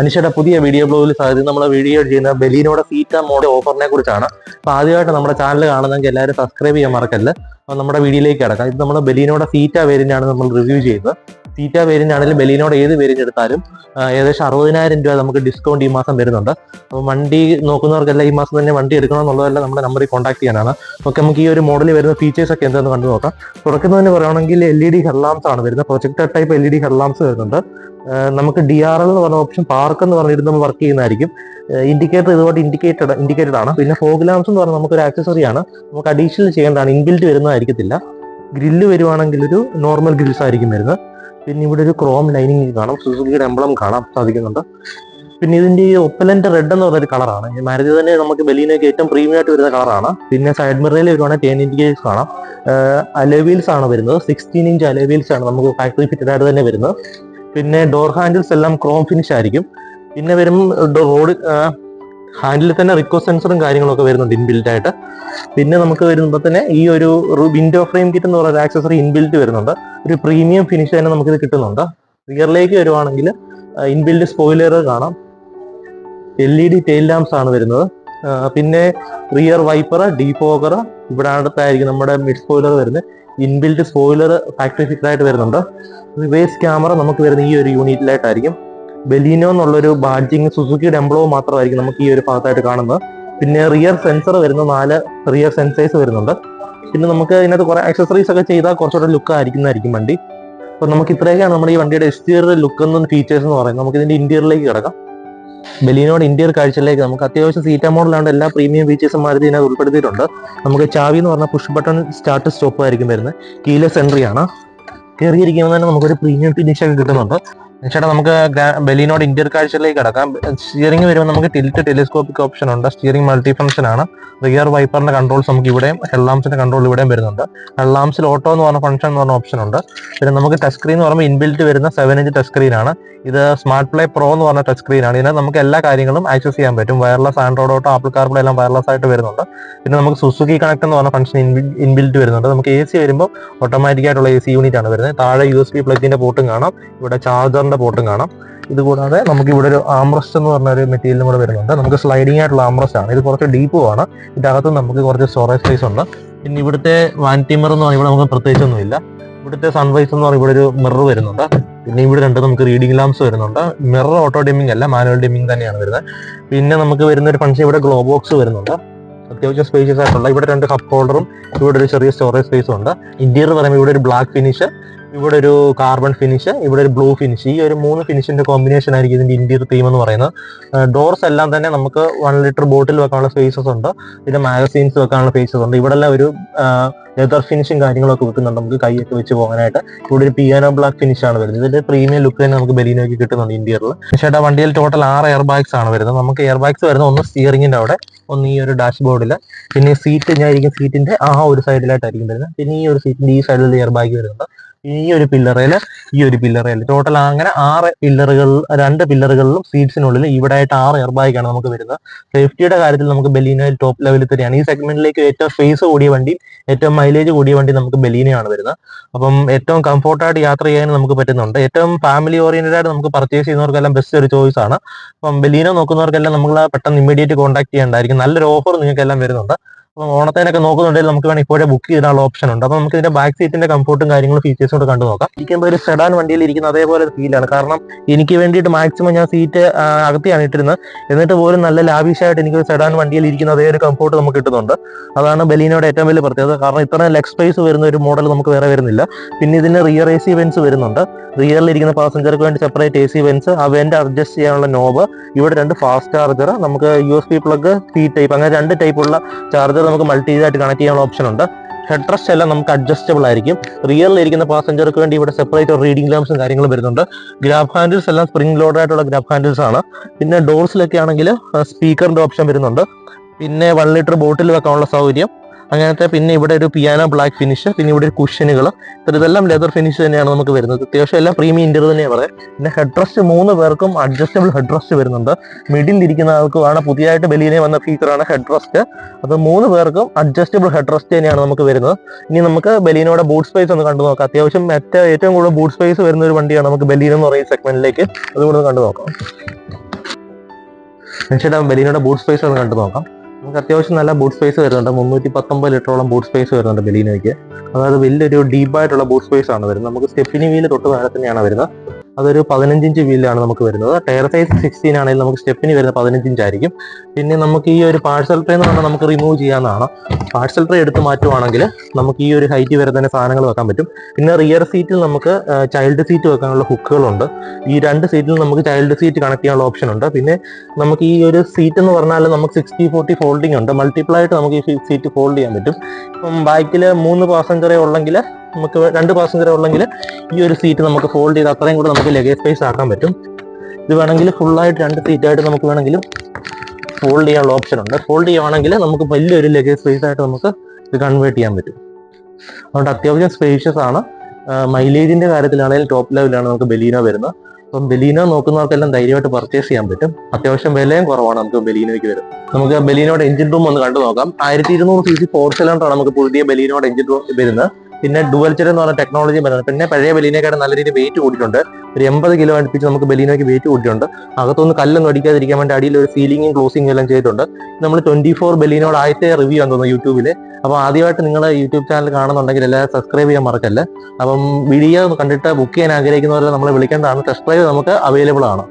അനിഷയുടെ പുതിയ വീഡിയോ ബ്ലോഗിൽ സാധ്യത നമ്മൾ വീഡിയോ ചെയ്യുന്ന ബലീനോടെ സീറ്റ മോഡൽ ഓഫറിനെ കുറിച്ചാണ്. അപ്പോൾ ആദ്യമായിട്ട് നമ്മുടെ ചാനൽ കാണുന്നെങ്കിൽ എല്ലാവരും സബ്സ്ക്രൈബ് ചെയ്യാൻ മറക്കല്ല അപ്പോൾ നമ്മുടെ വീഡിയോയിലേക്ക് കിടക്കാം. ഇത് നമ്മുടെ ബലീനോടെ സീറ്റ വേരിയന്റ് ആണ് നമ്മൾ റിവ്യൂ ചെയ്യുന്നത് സീറ്റ വേരിയന്റ് ആണെങ്കിലും ബലീനോടെ ഏത് വേരിയന്റ് എടുത്താലും ഏകദേശം അറുപതിനായിരം രൂപ നമുക്ക് ഡിസ്കൗണ്ട് ഈ മാസം വരുന്നുണ്ട്. അപ്പോൾ വണ്ടി നോക്കുന്നവർക്കെല്ലാം ഈ മാസം തന്നെ വണ്ടി എടുക്കണമെന്നുള്ളതെല്ലാം നമ്മുടെ നമ്പറിൽ കോൺടാക്ട് ചെയ്യാനാണ്. ഓക്കെ നമുക്ക് ഈ ഒരു മോഡലിൽ വരുന്ന ഫീച്ചേഴ്സ് ഒക്കെ എന്താണെന്ന് കണ്ടു നോക്കാം. തുറക്കുന്നതിന് പറയുകയാണെങ്കിൽ എൽ ഇ ഡി ഹെഡ്ലാംസ് ആണ് വരുന്നത്. Projector type L E D headlamps വരുന്നുണ്ട്. നമുക്ക് ഡി ആർ എൽ എന്ന് പറഞ്ഞ ഓപ്ഷൻ പാർക്ക് എന്ന് പറഞ്ഞിരുന്ന നമ്മൾ വർക്ക് ചെയ്യുന്നതായിരിക്കും. ഇൻഡിക്കേറ്റർ ഇതുപോലെ ഇൻഡിക്കേറ്റഡ് ഇൻഡിക്കേറ്റഡ് ആണ്. പിന്നെ ഫോഗ് ലാംസ് എന്ന് പറഞ്ഞാൽ നമുക്കൊരു ആക്സസറി ആണ്. നമുക്ക് അഡീഷണൽ ചെയ്യേണ്ടതാണ്. ഇൻബിൽറ്റ് വരുന്നതായിരിക്കത്തില്ല. ഗ്രില്ല് വരുവാണെങ്കിൽ ഒരു നോർമൽ ഗ്രിൽസ് ആയിരിക്കും വരുന്നത്. പിന്നെ ഇവിടെ ഒരു ക്രോം ലൈനിങ് കാണാം. സുസുക്കിയുടെ എംബ്ലം കാണാൻ സാധിക്കുന്നുണ്ട്. പിന്നെ ഇതിന്റെ ഈ ഒപ്പലന്റ് റെഡ് എന്ന് പറഞ്ഞൊരു കളറാണ്. മാരുതി തന്നെ നമുക്ക് ബലീനൊക്കെ ഏറ്റവും പ്രീമിയം ആയിട്ട് വരുന്ന കളറാണ്. പിന്നെ സൈഡ് മിററിൽ വരുവാണെങ്കിൽ ടെൻ ഇൻഡിക്കേറ്റേഴ്സ് കാണാം. അലവീൽസ് ആണ് വരുന്നത്. സിക്സ്റ്റീൻ ഇഞ്ച് അലവീൽസ് ആണ് നമുക്ക് ഫാക്ടറി ഫിറ്റഡ് ആയിട്ട് തന്നെ വരുന്നത്. പിന്നെ ഡോർ ഹാൻഡിൽസ് എല്ലാം ക്രോം ഫിനിഷ് ആയിരിക്കും. പിന്നെ വരും റോഡ് ഹാൻഡിൽ തന്നെ റിക്കോ സെൻസറും കാര്യങ്ങളൊക്കെ വരുന്നുണ്ട് ഇൻബിൽറ്റ് ആയിട്ട്. പിന്നെ നമുക്ക് വരുമ്പോൾ തന്നെ ഈ ഒരു വിൻഡോ ഫ്രെയിം കിറ്റ് എന്ന് പറയുന്ന ആക്സസറി ഇൻബിൽറ്റ് വരുന്നുണ്ട്. ഒരു പ്രീമിയം ഫിനിഷ് തന്നെ നമുക്കിത് കിട്ടുന്നുണ്ട്. റിയറിലേക്ക് വരുവാണെങ്കിൽ ഇൻബിൽറ്റ് സ്പോയിലർ കാണാം. L E D tail lamps ആണ് വരുന്നത്. പിന്നെ റിയർ വൈപ്പർ ഡീഫോഗർ ഇവിടെ അടുത്തായിരിക്കും നമ്മുടെ മിഡ് സ്പോയിലർ വരുന്നത്. ഇൻബിൽറ്റ് സ്പോയിലർ ഫാക്ടറി ഫിറ്റഡ് ആയിട്ട് വരുന്നുണ്ട്. റിവേഴ്സ് ക്യാമറ നമുക്ക് വരുന്ന ഈ ഒരു യൂണിറ്റിലായിട്ടായിരിക്കും ബെലീനോ എന്നുള്ളൊരു ബാഡ്ജിങ് സുസുക്കിയുടെ എംബ്ലോ മാത്രമായിരിക്കും നമുക്ക് ഈ ഒരു ഭാഗത്തായിട്ട് കാണുന്നത്. പിന്നെ റിയർ സെൻസർ വരുന്ന നാല് റിയർ സെൻസേഴ്സ് വരുന്നുണ്ട്. പിന്നെ നമുക്ക് ഇതിനകത്ത് കുറെ ആക്സസറീസ് ഒക്കെ ചെയ്താൽ കുറച്ചുകൂടെ ലുക്ക് ആയിരിക്കുന്നതായിരിക്കും വണ്ടി. അപ്പൊ നമുക്ക് ഇത്രയൊക്കെയാണ് നമ്മുടെ ഈ വണ്ടിയുടെ എക്സ്റ്റീരിയർ ലുക്ക് എന്നും ഫീച്ചേഴ്സ് എന്ന് പറയുന്നത്. നമുക്ക് ഇതിന്റെ ഇന്റീരിയറിലേക്ക് കിടക്കാം. ബലീനോട് ഇന്റീരിയർ കാഴ്ചയിലേക്ക് നമുക്ക് അത്യാവശ്യം സീറ്റ മോഡലാണ്ട് എല്ലാ പ്രീമിയം ഫീച്ചേഴ്സും മാരുതി ഇതിനകത്ത് ഉൾപ്പെടുത്തിയിട്ടുണ്ട്. നമുക്ക് ചാവി എന്ന് പറഞ്ഞ പുഷ് ബട്ടൺ സ്റ്റാർട്ട് സ്റ്റോപ്പ് ആയിരിക്കും വരുന്നത്. കീലെസ് എൻട്രി ആണ്. കയറിയിരിക്കുമ്പോൾ തന്നെ നമുക്കൊരു പ്രീമിയം ഫിനിഷ് ഒക്കെ കിട്ടുന്നുണ്ട്. ചേട്ടാ നമുക്ക് ബലീനോട് ഇന്റീരിയർ കാഴ്ചയിലേക്ക് കിടക്കാം. സ്റ്റിയറിംഗ് വരുമ്പോൾ നമുക്ക് ടിൽറ്റ് ടെലിസ്കോപ്പിക് ഓപ്ഷൻ ഉണ്ട്. സ്റ്റിയറിംഗ് മൾട്ടി ഫംഗ്ഷൻ ആണ്. റിയർ വൈപ്പറിന്റെ കൺട്രോൾസ് നമുക്ക് ഇവിടെയും ഹെഡ്ലാംസിന്റെ കൺട്രോൾ ഇവിടെയും വരുന്നുണ്ട്. ഹെഡ്ലാംസിൽ ഓട്ടോ എന്ന് പറഞ്ഞ ഫംഗ്ഷൻ എന്ന് പറഞ്ഞ ഓപ്ഷൻ ഉണ്ട്. പിന്നെ നമുക്ക് ടച്ച് സ്ക്രീൻ എന്ന് പറയുമ്പോൾ ഇൻബിൽറ്റ് വരുന്ന സെവൻ ഇഞ്ച് ടച്ച് സ്ക്രീൻ ആണ്. ഇത് സ്മാർട്ട് പ്ലേ പ്രോ എന്ന് പറഞ്ഞ ടച്ച് സ്ക്രീൻ ആണ്. ഇതിനകത്ത് നമുക്ക് എല്ലാ കാര്യങ്ങളും ആക്സസ് ചെയ്യാൻ പറ്റും. Wireless Android Auto Apple CarPlay എല്ലാം വയർലെസ് ആയിട്ട് വരുന്നുണ്ട്. പിന്നെ നമുക്ക് സുസുക്കി കണക്ട് എന്ന് പറഞ്ഞ ഫംഗ്ഷൻ ഇൻബിൽറ്റ് വരുന്നുണ്ട്. നമുക്ക് എ സി വരുമ്പോൾ ഓട്ടോമാറ്റിക് ആയിട്ടുള്ള എ സി യൂണിറ്റ് ആണ് വരുന്നത്. താഴെ യു എസ് ബി പ്ലഗിന്റെ പോർട്ടും കാണാം. ഇവിടെ ചാർജറിന്റെ പോർട്ടും കാണാം. ഇതുകൂടാതെ നമുക്ക് ഇവിടെ ഒരു ആംറസ്റ്റ് എന്ന് പറഞ്ഞ ഒരു മെറ്റീരിയലും കൂടെ വരുന്നുണ്ട്. നമുക്ക് സ്ലൈഡിംഗ് ആയിട്ടുള്ള ആംറസ്റ്റ് ആണ്. ഇത് കുറച്ച് ഡീപ്പുമാണ് ഇതിനകത്ത് നമുക്ക് കുറച്ച് സ്റ്റോറേജ് സ്പേസ് ഉണ്ട്. പിന്നെ ഇവിടുത്തെ വാന്റിമർ എന്ന് പറഞ്ഞാൽ ഇവിടെ നമുക്ക് പ്രത്യേകിച്ചൊന്നുമില്ല. ഇവിടുത്തെ സൺവൈസ് എന്ന് പറഞ്ഞാൽ ഇവിടെ ഒരു മിറർ വരുന്നുണ്ട്. പിന്നെ ഇവിടെ രണ്ട് നമുക്ക് റീഡിംഗ് ലാംസ് വരുന്നുണ്ട്. മിറർ ഓട്ടോ ഡിമ്മിംഗ് അല്ല മാനുവൽ ഡിമ്മിംഗ് തന്നെയാണ് വരുന്നത്. പിന്നെ നമുക്ക് വരുന്ന ഒരു ഫംഗ്ഷൻ ഇവിടെ ഗ്ലോ ബോക്സ് വരുന്നുണ്ട്. അത്യാവശ്യം സ്പേഷ്യസ് ആയിട്ടുള്ള. ഇവിടെ രണ്ട് കപ്പ് ഹോൾഡറും ഇവിടെ ഒരു ചെറിയ സ്റ്റോറേജ് സ്പേസും ഉണ്ട്. ഇന്റീരിയർ പറയുമ്പോൾ ഇവിടെ ഒരു ബ്ലാക്ക് ഫിനിഷ് ഇവിടെ ഒരു കാർബൺ ഫിനിഷ് ഇവിടെ ഒരു ബ്ലൂ ഫിനിഷ് ഈ ഒരു മൂന്ന് ഫിനിഷിന്റെ കോമ്പിനേഷൻ ആയിരിക്കും ഇതിന്റെ ഇന്റീരിയർ തീം എന്ന് പറയുന്നത്. ഡോർസ് എല്ലാം തന്നെ നമുക്ക് വൺ ലിറ്റർ ബോട്ടിൽ വെക്കാനുള്ള ഫേസസ് ഉണ്ട്. പിന്നെ മാഗസീൻസ് വെക്കാനുള്ള ഫേസസ് ഉണ്ട്. ഇവിടെ എല്ലാം ഒരു ലെതർ ഫിനിഷും കാര്യങ്ങളൊക്കെ വെക്കുന്നുണ്ട് നമുക്ക് കൈയൊക്കെ വെച്ച് പോകാനായിട്ട്. ഇവിടെ ഒരു പിയാനോ ബ്ലാക്ക് ഫിനിഷ് ആണ് വരുന്നത്. ഇതിന്റെ പ്രീമിയം ലുക്ക് തന്നെ നമുക്ക് ബലീനോയ്ക്ക് കിട്ടുന്നുണ്ട് ഇന്ത്യയിൽ ചേട്ടാ വണ്ടിയിൽ ടോട്ടൽ ആറ് എയർ ബാഗ്സ് ആണ് വരുന്നത്. നമുക്ക് എയർ ബാഗ്സ് വരുന്നത് ഒന്ന് സ്റ്റിയറിംഗിന്റെ അവിടെ ഒന്ന് ഈ ഒരു ഡാഷ് ബോർഡിൽ പിന്നെ സീറ്റ് ഞാൻ സീറ്റിന്റെ ആ ഒരു സൈഡിലായിട്ടായിരിക്കും വരുന്നത്. പിന്നെ ഈ ഒരു സീറ്റിന്റെ ഈ സൈഡിൽ എയർ ബാഗ് വരുന്നുണ്ട്. ഈ ഒരു പില്ലറയിൽ ഈ ഒരു പില്ലറയിൽ ടോട്ടൽ അങ്ങനെ ആറ് പില്ലറുകൾ രണ്ട് പില്ലറുകളിലും സീറ്റ്സിനുള്ളിൽ ഇവിടെ ആയിട്ട് ആറ് എയർ ബാഗാണ് നമുക്ക് വരുന്നത്. സേഫ്റ്റിയുടെ കാര്യത്തിൽ നമുക്ക് ബലീന ടോപ്പ് ലെവലിൽ തന്നെയാണ്. ഈ സെഗ്മെന്റിലേക്ക് ഏറ്റവും ഫേസ് കൂടിയ വണ്ടി ഏറ്റവും മൈലേജ് കൂടിയ വണ്ടി നമുക്ക് ബലീനയാണ് വരുന്നത്. അപ്പം ഏറ്റവും കംഫോർട്ടായിട്ട് യാത്ര ചെയ്യാൻ നമുക്ക് പറ്റുന്നുണ്ട്. ഏറ്റവും ഫാമിലി ഓറിയന്റഡ് ആയിട്ട് നമുക്ക് പർച്ചേസ് ചെയ്യുന്നവർക്കെല്ലാം ബെസ്റ്റ് ഒരു ചോയ്സ് ആണ്. അപ്പം ബലീന നോക്കുന്നവർക്കെല്ലാം നമ്മൾ പെട്ടെന്ന് ഇമ്മീഡിയറ്റ് കോൺടാക്ട് ചെയ്യേണ്ടതായിരിക്കും. നല്ലൊരു ഓഫർ നിങ്ങൾക്കെല്ലാം വരുന്നുണ്ട്. ഓണത്തിനൊക്കെ നോക്കുന്നുണ്ടെങ്കിൽ നമുക്ക് വേണമെങ്കിൽ ഇപ്പോഴേ ബുക്ക് ചെയ്താനുള്ള ഓപ്ഷൻ ഉണ്ട്. അപ്പം നമുക്ക് ഇതിന്റെ ബാക്ക് സീറ്റിന്റെ കംഫോർട്ടും കാര്യങ്ങളും ഫീച്ചേഴ്സും കൂടെ കണ്ടു നോക്കാം. ഇരിക്കുമ്പോൾ ഒരു സെഡാൻ വണ്ടിയിൽ ഇരിക്കുന്ന അതേപോലെ ഫീലാണ് കാരണം എനിക്ക് വേണ്ടിയിട്ട് മാക്സിമം ഞാൻ സീറ്റ് അകത്തിയാണ് ഇട്ടിരുന്നത്. എന്നിട്ട് പോലും നല്ല ലാവിഷായിട്ട് എനിക്ക് ഒരു സെഡാൻ വണ്ടിയിൽ ഇരിക്കുന്ന അതേ ഒരു കംഫോർട്ട് നമുക്ക് കിട്ടുന്നുണ്ട്. അതാണ് ബലീനയുടെ ഏറ്റവും വലിയ പ്രത്യേകത. കാരണം ഇത്രയും ലെഗ് സ്പേസ് വരുന്ന ഒരു മോഡൽ നമുക്ക് വേറെ വരുന്നില്ല. പിന്നെ ഇതിന് റിയർ എ സി വെൻസ് വരുന്നുണ്ട്. റിയറിൽ ഇരിക്കുന്ന പാസഞ്ചർക്ക് വേണ്ടി സെപ്പറേറ്റ് എ സി വെൻസ് ആ വെന്റ് അഡ്ജസ്റ്റ് ചെയ്യാനുള്ള നോബ് ഇവിടെ രണ്ട് ഫാസ്റ്റ് ചാർജർ നമുക്ക് U S B plug C type അങ്ങനെ രണ്ട് ടൈപ്പുള്ള ചാർജർ നമുക്ക് മൾട്ടി ഇതായിട്ട് കണക്ട് ചെയ്യാനുള്ള ഓപ്ഷൻ ഉണ്ട്. ഹെഡ് റെസ്റ്റ് എല്ലാം നമുക്ക് അഡ്ജസ്റ്റബിൾ ആയിരിക്കും. റിയറിൽ ഇരിക്കുന്ന പാസഞ്ചർക്ക് വേണ്ടി ഇവിടെ സെപ്പറേറ്റ് റീഡിംഗ് ലാംസും കാര്യങ്ങളും വരുന്നുണ്ട്. ഗ്രാബ് ഹാൻഡിൽസ് എല്ലാം സ്പ്രിംഗ് ലോഡ് ആയിട്ടുള്ള ഗ്രാബ് ഹാൻഡിൽസ് ആണ്. പിന്നെ ഡോർസിലൊക്കെ ആണെങ്കിൽ സ്പീക്കറിന്റെ ഓപ്ഷൻ വരുന്നുണ്ട്. പിന്നെ വൺ ലിറ്റർ ബോട്ടിൽ വെക്കാനുള്ള സൗകര്യം. അങ്ങനത്തെ പിന്നെ ഇവിടെ ഒരു പിയാനോ ബ്ലാക്ക് ഫിനിഷ് പിന്നെ ഇവിടെ ഒരു കുഷനുകൾ ഇതെല്ലാം ലെതർ ഫിനിഷ് തന്നെയാണ് നമുക്ക് വരുന്നത്. അത്യാവശ്യം എല്ലാം പ്രീമിയം ഇന്റർ തന്നെയാണ് പറയാം പിന്നെ ഹെഡ് റെസ്റ്റ് മൂന്ന് പേർക്കും അഡ്ജസ്റ്റബിൾ ഹെഡ് റെസ്റ്റ് വരുന്നുണ്ട്. മിഡിൽ ഇരിക്കുന്ന ആൾക്കുമാണ് പുതിയതായിട്ട് ബലീനെ വന്ന ഫീച്ചറാണ് ഹെഡ് റെസ്റ്റ് അത് മൂന്ന് പേർക്കും അഡ്ജസ്റ്റബിൾ ഹെഡ് റെസ്റ്റ് തന്നെയാണ് നമുക്ക് വരുന്നത്. ഇനി നമുക്ക് ബലീനോടെ ബൂട്ട് സ്പേസ് ഒന്ന് കണ്ടു നോക്കാം. അത്യാവശ്യം ഏറ്റവും ഏറ്റവും കൂടുതൽ ബൂട്ട് സ്പേസ് വരുന്ന ഒരു വണ്ടിയാണ് നമുക്ക് ബലീൻ എന്ന് പറയുന്ന സെഗ്മെന്റിലേക്ക് അതുകൂടെ ഒന്ന് കണ്ടു നോക്കാം. ചേട്ടാ ബലീനോടെ ബൂട്ട് സ്പേസ് ഒന്ന് കണ്ടു നോക്കാം. നമുക്ക് അത്യാവശ്യം നല്ല ബൂട്ട് സ്പേസ് വരുന്നുണ്ട്. മുന്നൂറ്റി പത്തൊമ്പത് ലിറ്ററോളം ബൂട്ട് സ്പേസ് വരുന്നുണ്ട് ബലീനോയ്ക്ക്. അതായത് വലിയൊരു ഡീപ്പായിട്ടുള്ള ബൂട്ട് സ്പേസ് ആണ് വരുന്നത്. നമുക്ക് സ്റ്റെപ്പിനി വീൽ തൊട്ട് താഴെ തന്നെയാണ് വരുന്നത്. അതൊരു പതിനഞ്ച് ഇഞ്ച് വീലാണ് നമുക്ക് വരുന്നത്. ടയർ സൈസ് സിക്സ്റ്റീൻ ആണെങ്കിൽ നമുക്ക് സ്റ്റെപ്പിന് വരുന്ന പതിനഞ്ച് ഇഞ്ച് ആയിരിക്കും. പിന്നെ നമുക്ക് ഈ ഒരു പാഴ്സൽ ട്രേ എന്ന് പറഞ്ഞാൽ നമുക്ക് റിമൂവ് ചെയ്യാവുന്നതാണ്. പാഴ്സൽ ട്രേ എടുത്ത് മാറ്റുവാണെങ്കിൽ നമുക്ക് ഈ ഒരു ഹൈറ്റ് വരെ തന്നെ സാധനങ്ങൾ വെക്കാൻ പറ്റും. പിന്നെ റിയർ സീറ്റിൽ നമുക്ക് ചൈൽഡ് സീറ്റ് വെക്കാനുള്ള ഹുക്കുകളുണ്ട് ഈ രണ്ട് സീറ്റിൽ നമുക്ക് ചൈൽഡ് സീറ്റ് കണക്ട് ചെയ്യാനുള്ള ഓപ്ഷൻ ഉണ്ട്. പിന്നെ നമുക്ക് ഈ ഒരു സീറ്റ് എന്ന് പറഞ്ഞാൽ നമുക്ക് സിക്സ്റ്റി ഫോർട്ടി ഫോൾഡിംഗ് ഉണ്ട്. മൾട്ടിപ്പിൾ ആയിട്ട് നമുക്ക് ഈ സീറ്റ് ഫോൾഡ് ചെയ്യാൻ പറ്റും. ഇപ്പം ബാക്കിൽ മൂന്ന് പാസഞ്ചറേ ഉള്ളെങ്കിൽ നമുക്ക് രണ്ട് പാസഞ്ചർ ഉള്ളെങ്കിൽ ഈ ഒരു സീറ്റ് നമുക്ക് ഫോൾഡ് ചെയ്ത് അത്രയും കൂടെ നമുക്ക് ലഗേജ് സ്പേസ് ആക്കാൻ പറ്റും. ഇത് വേണമെങ്കിൽ ഫുള്ളായിട്ട് രണ്ട് സീറ്റായിട്ട് നമുക്ക് വേണമെങ്കിലും ഫോൾഡ് ചെയ്യാനുള്ള ഓപ്ഷൻ ഉണ്ട്. ഫോൾഡ് ചെയ്യുവാണെങ്കിൽ നമുക്ക് വലിയൊരു ലഗേജ് സ്പേസ് ആയിട്ട് നമുക്ക് ഇത് കൺവേർട്ട് ചെയ്യാൻ പറ്റും. അതുകൊണ്ട് അത്യാവശ്യം സ്പേഷ്യസ് ആണ്. മൈലേജിന്റെ കാര്യത്തിലാണെങ്കിലും ടോപ്പ് ലെവലാണ് നമുക്ക് ബലീന വരുന്നത്. അപ്പം ബലീന നോക്കുന്നവർക്കെല്ലാം ധൈര്യമായിട്ട് പർച്ചേസ് ചെയ്യാൻ പറ്റും. അത്യാവശ്യം വിലയും കുറവാണ് നമുക്ക് ബലീനോയ്ക്ക് വരും നമുക്ക് ബലീനോയുടെ എഞ്ചിൻ റൂം ഒന്ന് കണ്ടു നോക്കാം ആയിരത്തി ഇരുന്നൂറ് സി സി ഫോർ സിലിണ്ടറാണ് നമുക്ക് പുതിയ ബലീനോയുടെ എഞ്ചിൻ റൂം വരുന്നത്. പിന്നെ ഡുവൽ ചെർ എന്ന് പറഞ്ഞ ടെക്നോളജി വരുന്നത് പിന്നെ പഴയ ബലീനേക്കാട് നല്ല രീതിയിൽ വെയിറ്റ് കൂടിയിട്ടുണ്ട്. ഒരു എൺപത് കിലോ അടുപ്പിച്ച് നമുക്ക് ബലീനോയ്ക്ക് വെയിറ്റ് കൂട്ടിയിട്ടുണ്ട് അകത്തൊന്ന് കല്ലൊന്നും അടിക്കാതിരിക്കാൻ വേണ്ടി അടിയിൽ ഒരു സീലിംഗും ക്ലോസിംഗും എല്ലാം ചെയ്തിട്ടുണ്ട്. നമ്മൾ ട്വന്റി ഫോർ ബലീനോട് ആദ്യത്തെ റിവ്യൂ ആണെന്ന് തോന്നുന്നു യൂട്യൂബിൽ അപ്പോൾ ആദ്യമായിട്ട് നിങ്ങൾ യൂട്യൂബ് ചാനൽ കാണുന്നുണ്ടെങ്കിൽ എല്ലാവരും സബ്സ്ക്രൈബ് ചെയ്യാൻ മറക്കല്ലേ. അപ്പം വീഡിയോ കണ്ടിട്ട് ബുക്ക് ചെയ്യാൻ ആഗ്രഹിക്കുന്നവരെ നമ്മളെ വിളിക്കേണ്ടതാണ്. സബ്സ്ക്രൈബ് നമുക്ക് അവൈലബിൾ ആണ്.